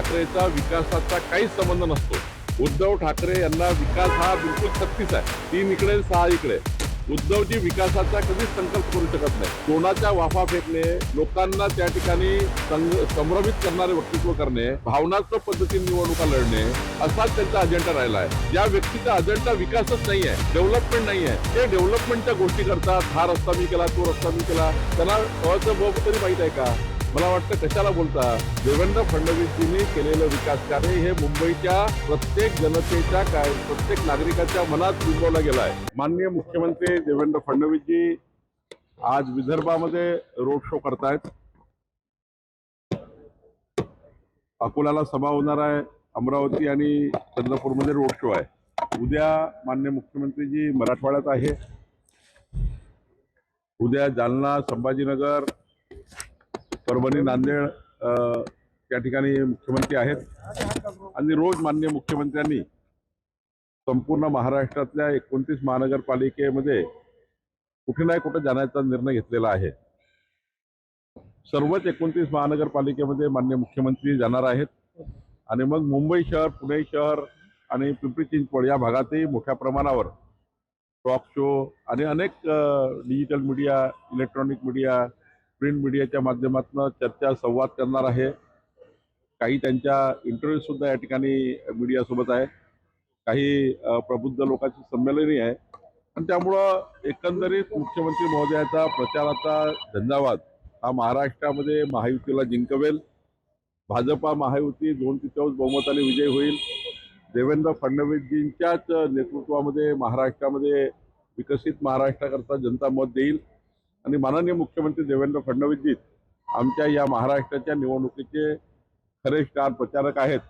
ठाकरेचा विकासाचा काहीच संबंध नसतो. उद्धव ठाकरे यांना विकास हा बिलकुल सक्तीच आहे. तीन इकडे सहा इकडे. उद्धवजी विकासाचा कधीच संकल्प करू शकत नाही. कोणाच्या वाफा फेकणे लोकांना त्या ठिकाणी संभ्रमित करणारे वक्तृत्व करणे भावनात्मक पद्धतीने निवडणुका लढणे असाच त्यांचा अजेंडा राहिला आहे. या व्यक्तीचा अजेंडा विकासच नाही आहे. डेव्हलपमेंट नाही आहे. ते डेव्हलपमेंटच्या गोष्टी करतात. हा रस्ता मी केला तो रस्ता मी केला. त्यांना तरी माहीत आहे का? मला वाटतं कशाला बोलता? देवेंद्र फडणवीसजींनी केलेलं विकास कार्य हे मुंबईच्या प्रत्येक जनतेच्या काय प्रत्येक नागरिकाच्या मनात रुजवला गेला आहे माननीय मुख्यमंत्री देवेंद्र फडणवीसजी आज विदर्भामध्ये रोड शो करतायत. अकोल्याला सभा होणार आहे. अमरावती आणि चंद्रपूरमध्ये रोड शो आहे. उद्या मान्य मुख्यमंत्रीजी मराठवाड्यात आहे. उद्या जालना संभाजीनगर परभणी नांदेड त्या ठिकाणी मुख्यमंत्री आहेत. आणि रोज मान्य मुख्यमंत्र्यांनी संपूर्ण महाराष्ट्रातल्या एकोणतीस महानगरपालिकेमध्ये कुठे नाही कुठे जाण्याचा निर्णय घेतलेला आहे. सर्वच एकोणतीस महानगरपालिकेमध्ये मान्य मुख्यमंत्री जाणार आहेत. आणि मग मुंबई शहर पुणे शहर आणि पिंपरी चिंचवड या भागातही मोठ्या प्रमाणावर टॉक शो आणि अनेक digital media electronic media print मीडियाच्या माध्यमातून चर्चा संवाद करणार आहे. काही त्यांच्या इंटरव्ह्यू सुद्धा या ठिकाणी मीडियासोबत आहे. काही प्रबुद्ध लोकांची संमेलनही आहे. आणि त्यामुळं एकंदरीत मुख्यमंत्री महोदयाचा प्रचाराचा धंदावाद हा महाराष्ट्रामध्ये महायुतीला जिंकवेल. भाजपा महायुती दोन तृतीयांश बहुमताने विजय होईल. देवेंद्र फडणवीसजींच्याच नेतृत्वामध्ये महाराष्ट्रामध्ये विकसित महाराष्ट्राकरता जनता मत देईल. आणि माननीय मुख्यमंत्री देवेंद्र फडणवीसजी आमच्या या महाराष्ट्राच्या निवडणुकीचे खरे स्टार प्रचारक आहेत.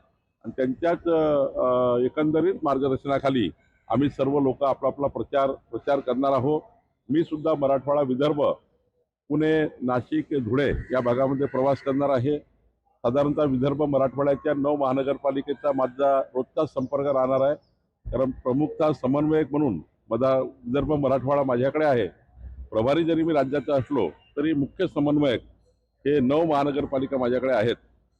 आणि त्यांच्याच एकंदरीत मार्गदर्शनाखाली आम्ही सर्व लोक आपला आपला प्रचार प्रचार करणार आहोत. मी सुद्धा मराठवाडा विदर्भ पुणे नाशिक धुळे या भागामध्ये प्रवास करणार आहे. साधारणतः विदर्भ मराठवाड्याच्या नऊ महानगरपालिकेचा माझा रोजचा संपर्क राहणार आहे. कारण प्रमुखता समन्वयक म्हणून माझा विदर्भ मराठवाडा माझ्याकडे आहे. प्रभारी जरी मी राज्याचा असलो तरी मुख्य समन्वयक हे नऊ महानगरपालिका माझ्याकडे आहेत.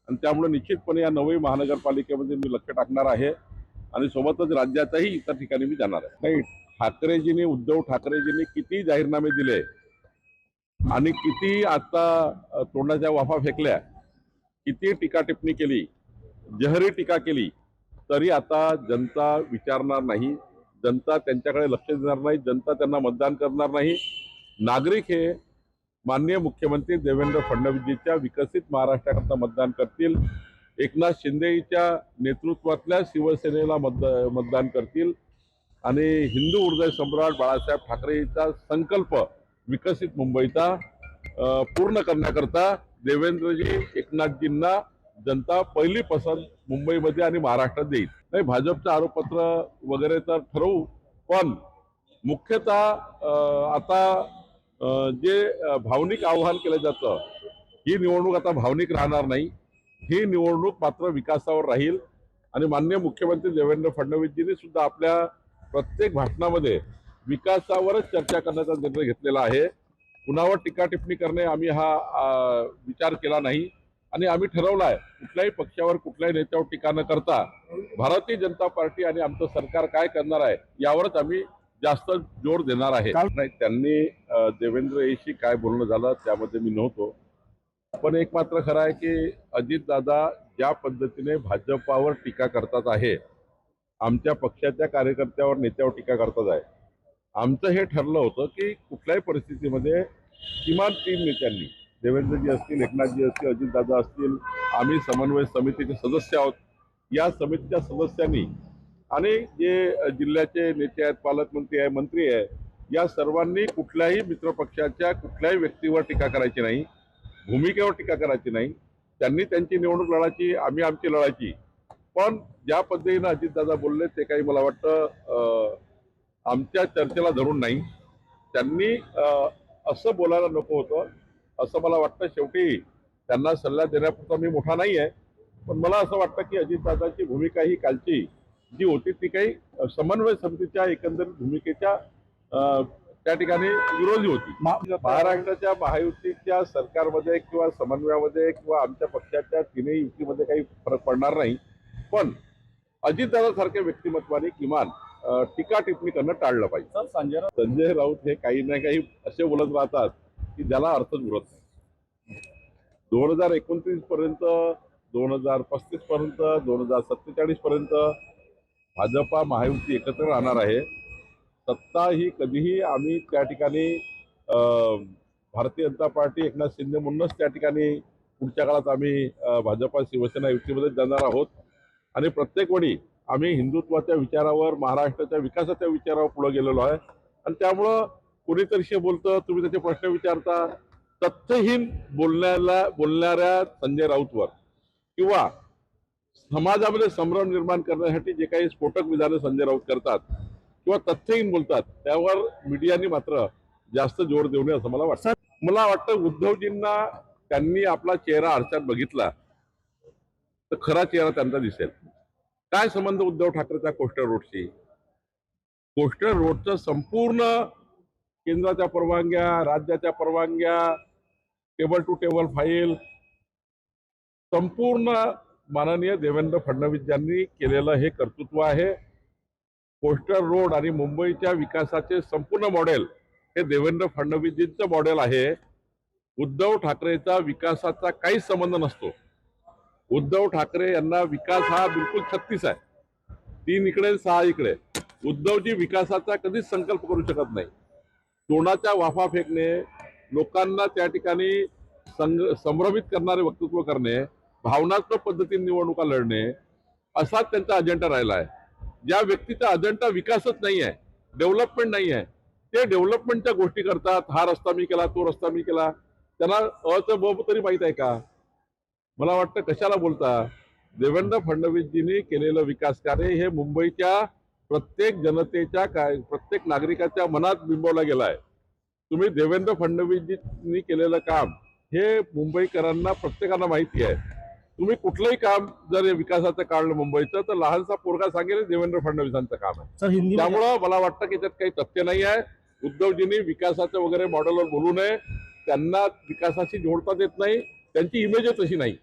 आणि त्यामुळे निश्चितपणे या नवही महानगरपालिकेमध्ये मी लक्ष टाकणार आहे. आणि सोबतच राज्याच्याही इतर ठिकाणी मी जाणार आहे. नाही ठाकरेजींनी उद्धव ठाकरेजींनी किती जाहीरनामे दिले? आणि किती आता तोंडाच्या वाफा फेकल्या? किती टीका टिप्पणी केली? जहरी टीका केली? तरी आता जनता विचारणार नाही. जनता त्यांच्याकडे लक्ष देणार नाही. जनता त्यांना मतदान करणार नाही. नागरिक हे माननीय मुख्यमंत्री देवेंद्र फडणवीसजीच्या विकसित महाराष्ट्राकरता मतदान करतील. एकनाथ शिंदेच्या नेतृत्वातल्या शिवसेनेला मत मतदान करतील. आणि हिंदू हृदय सम्राट बाळासाहेब ठाकरेचा संकल्प विकसित मुंबईचा पूर्ण करण्याकरता देवेंद्रजी एकनाथजींना जनता पहिली पसंत मुंबईमध्ये आणि महाराष्ट्रात देईल. नाही भाजपचं आरोपपत्र वगैरे तर ठरवू पण मुख्यतः आता जे भावनिक आव्हान केलं जातं ही निवडणूक आता भावनिक राहणार नाही. ही निवडणूक मात्र विकासावर राहील. आणि माननीय मुख्यमंत्री देवेंद्र फडणवीसजींनी सुद्धा आपल्या प्रत्येक भाषणामध्ये विकासावरच चर्चा करण्याचा निर्णय घेतलेला आहे. कुणावर टीका टिप्पणी करणे आम्ही हा विचार केला नाही. आणि आम्ही ठरवलं आहे कुठल्याही पक्षावर कुठल्याही नेत्यावर टीका न करता भारतीय जनता पार्टी आणि आमचं सरकार काय करणार आहे यावरच आम्ही जास्त जोर देणार आहे नाही त्यांनी देवेंद्र येशी काय बोलणं झालं त्यामध्ये मी नव्हतो. पण एक मात्र खरं आहे की अजितदादा ज्या पद्धतीने भाजपावर टीका करतात आहे आमच्या पक्षाच्या कार्यकर्त्यावर नेत्यावर टीका करतात आहे. आमचं हे ठरलं होतं की कुठल्याही परिस्थितीमध्ये किमान तीन नेत्यांनी देवेंद्रजी असतील एकनाथजी असतील अजितदादा असतील आम्ही समन्वय समितीचे सदस्य आहोत. या समितीच्या सदस्यांनी आणि जे जिल्ह्याचे नेते आहेत पालकमंत्री आहे मंत्री आहे या सर्वांनी कुठल्याही मित्रपक्षाच्या कुठल्याही व्यक्तीवर टीका करायची नाही भूमिकेवर टीका करायची नाही. त्यांनी त्यांची निवडणूक लढायची आम्ही आमची लढायची. पण ज्या पद्धतीनं अजितदादा बोलले ते काही मला वाटतं आमच्या चर्चेला धरून नाही. त्यांनी असं बोलायला नको होतं. असं मला वाटतं शेवटी त्यांना सल्ला देण्यापुरता मी मोठा नाही आहे पण मला असं वाटतं की अजितदादाची भूमिका ही कालची जी होती ती काही समन्वय समितीच्या एकंदरीत भूमिकेच्या अं, त्या ठिकाणी विरोधी होती. महाराष्ट्राच्या महायुतीच्या सरकारमध्ये किंवा समन्वयामध्ये किंवा आमच्या पक्षाच्या तीनही युतीमध्ये काही फरक पडणार नाही. पण अजितदादासारख्या व्यक्तिमत्वाने किमान टीका टिप्पणी करणं टाळलं पाहिजे. सर संजय राऊत संजय राऊत हे काही ना काही असे बोलत राहतात की ज्याला अर्थच उरत नाही. दोन हजार एकोणतीस पर्यंत दोन हजार पस्तीस पर्यंत दोन हजार सत्तेचाळीस पर्यंत भाजपा महायुती एकत्र राहणार आहे. सत्ता ही कधीही आम्ही त्या ठिकाणी भारतीय जनता पार्टी एकनाथ शिंदे म्हणूनच त्या ठिकाणी पुढच्या काळात आम्ही भाजपा शिवसेना युतीमध्ये जाणार आहोत. आणि प्रत्येक वेळी आम्ही हिंदुत्वाच्या विचारावर महाराष्ट्राच्या विकासाच्या विचारावर पुढे गेलेलो आहे. आणि त्यामुळं कोणीतरी बोलतं तुम्ही त्याचे प्रश्न विचारता तथ्यहीन बोलण्याला बोलणाऱ्या संजय राऊतवर किंवा समाजामध्ये संभ्रम निर्माण करण्यासाठी जे काही स्फोटक विधानं संजय राऊत करतात किंवा तथ्यहीन बोलतात त्यावर मीडियाने मात्र जास्त जोर देऊ नये असं मला वाटतं. मला वाटतं उद्धवजींना त्यांनी आपला चेहरा आरशात बघितला तर खरा चेहरा त्यांचा दिसेल. काय संबंध उद्धव ठाकरेचा कोस्टर रोडशी? कोस्टर रोडचं संपूर्ण केंद्राच्या परवानग्या राज्याच्या परवानग्या टेबल टू टेबल फाईल संपूर्ण माननीय देवेंद्र फडणवीस यांनी केलेलं हे कर्तृत्व आहे कोस्टर रोड आणि मुंबईच्या विकासाचे संपूर्ण मॉडेल हे देवेंद्र फडणवीसजींचं मॉडेल आहे. उद्धव ठाकरेचा विकासाचा काहीच संबंध नसतो. उद्धव ठाकरे यांना विकास हा बिलकुल छत्तीस आहे. तीन इकडे सहा इकडे. उद्धवजी विकासाचा कधीच संकल्प करू शकत नाही. तोंडाच्या वाफा फेकणे लोकांना त्या ठिकाणी संग संभ्रमित करणारे वक्तृत्व करणे भावनात्मक पद्धतीने निवडणुका लढणे असाच त्यांचा अजेंडा राहिला आहे ज्या व्यक्तीचा अजेंडा विकासच नाही आहे डेव्हलपमेंट नाही आहे ते डेव्हलपमेंटच्या गोष्टी करतात. हा रस्ता मी केला तो रस्ता मी केला. त्यांना अचं ब तरी माहीत आहे का? मला वाटतं कशाला बोलता? देवेंद्र फडणवीसजींनी केलेलं विकास कार्य हे मुंबईच्या प्रत्येक जनतेच्या काय प्रत्येक नागरिकाच्या मनात बिंबवला गेला आहे तुम्ही देवेंद्र फडणवीसजींनी केलेलं काम हे मुंबईकरांना प्रत्येकाला माहिती आहे. तुम्ही कुठलंही काम जर विकासाचं काढलं मुंबईचं तर लहानसा पोरगा सांगेल देवेंद्र फडणवीसांचं काम आहे. त्यामुळं मला वाटतं की त्यात काही तथ्य नाही आहे. उद्धवजींनी विकासाचं वगैरे मॉडेलवर बोलू नये. त्यांना विकासाशी जोडता देत नाही. त्यांची इमेजच तशी नाही.